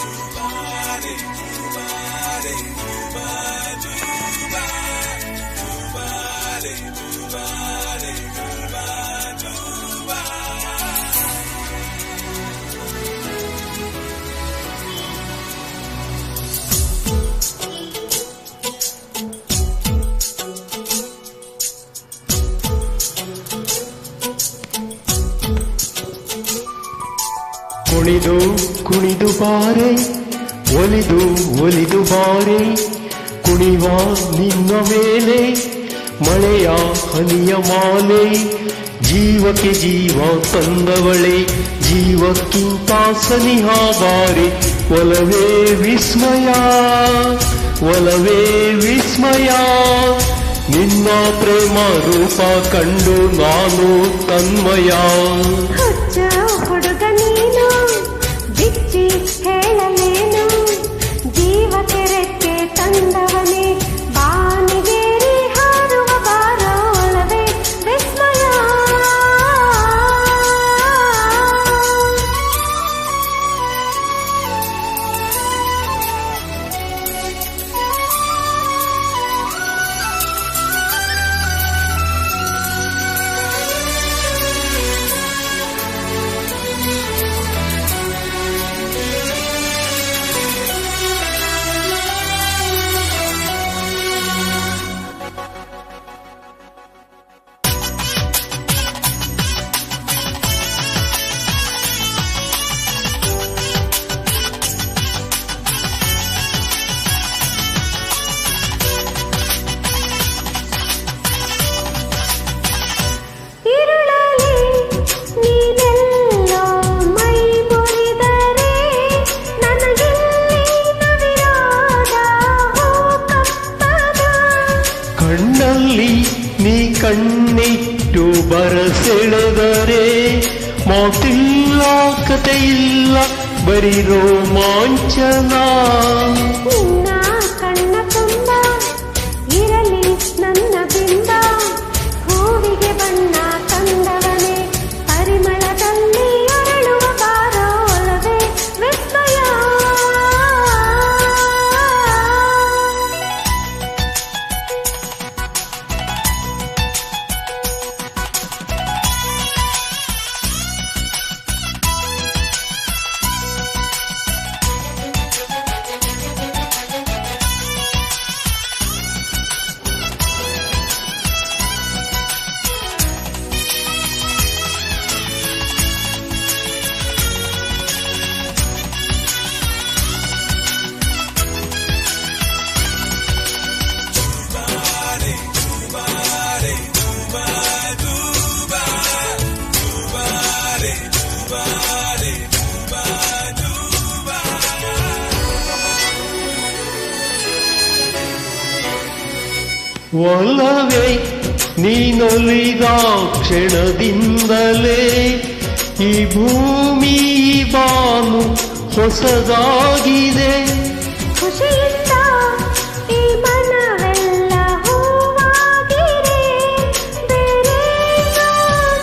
Bye. ಕುಣಿದು ಕುಣಿದು ಬಾರೆ, ಒಲಿದು ಒಲಿದು ಬಾರೆ, ಕುಣಿವ ನಿನ್ನ ಮೇಲೆ, ಮಳೆಯ ಹನಿಯ ಮಾಲೆ, ಜೀವಕ್ಕೆ ಜೀವ ತಂದವಳೆ, ಜೀವಕ್ಕಿಂತ ಸನಿಹ ಬಾರೆ ಒಲವೇ ವಿಸ್ಮಯ ಒಲವೇ ವಿಸ್ಮಯ. ನಿನ್ನ ಪ್ರೇಮ ರೂಪ ಕಂಡು ನಾನು ತನ್ಮಯ. ಜೀವಕ್ಕೆ ರೆಕ್ಕೆ ಕಣ್ಣಿಟ್ಟು ಬರಸೆಳೆದರೆ ಮಾತಿಲ್ಲ ಕಥೆಯಿಲ್ಲ ಬರೀ ರೋಮಾಂಚನ ಒಲವೇ ನೀನೊಲಿದ ಕ್ಷಣದಿಂದಲೇ ಈ ಭೂಮಿ ಬಾನು ಹೊಸದಾಗಿದೆ. ಖುಷಿಯಿಂದ ಈ ಮನವೆಲ್ಲ ಹೂವಾಗಿದೆ. ಬೇರೇನೂ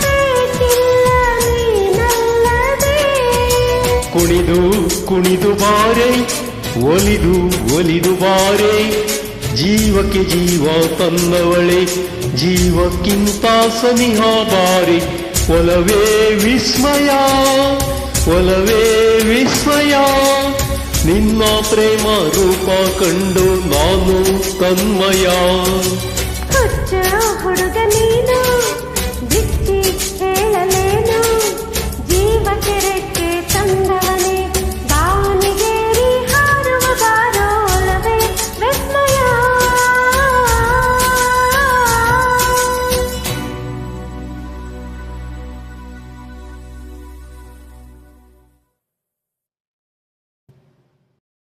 ಬೇಕಿಲ್ಲ ನೀನಲ್ಲದೆ. ಕುಣಿದು ಕುಣಿದು ಬಾರೆ ಒಲಿದು ಒಲಿದು ಬಾರೆ. ಜೀವಕ್ಕೆ ಜೀವ ತಂದವಳೆ ಜೀವಕ್ಕಿಂತ ಸನಿಹ ಬಾರಿ. ಒಲವೇ ವಿಸ್ಮಯ ಒಲವೇ ವಿಸ್ಮಯ. ನಿನ್ನ ಪ್ರೇಮ ರೂಪ ಕಂಡು ನಾನು ತನ್ಮಯ. ಹುಡುಗ ನೀನು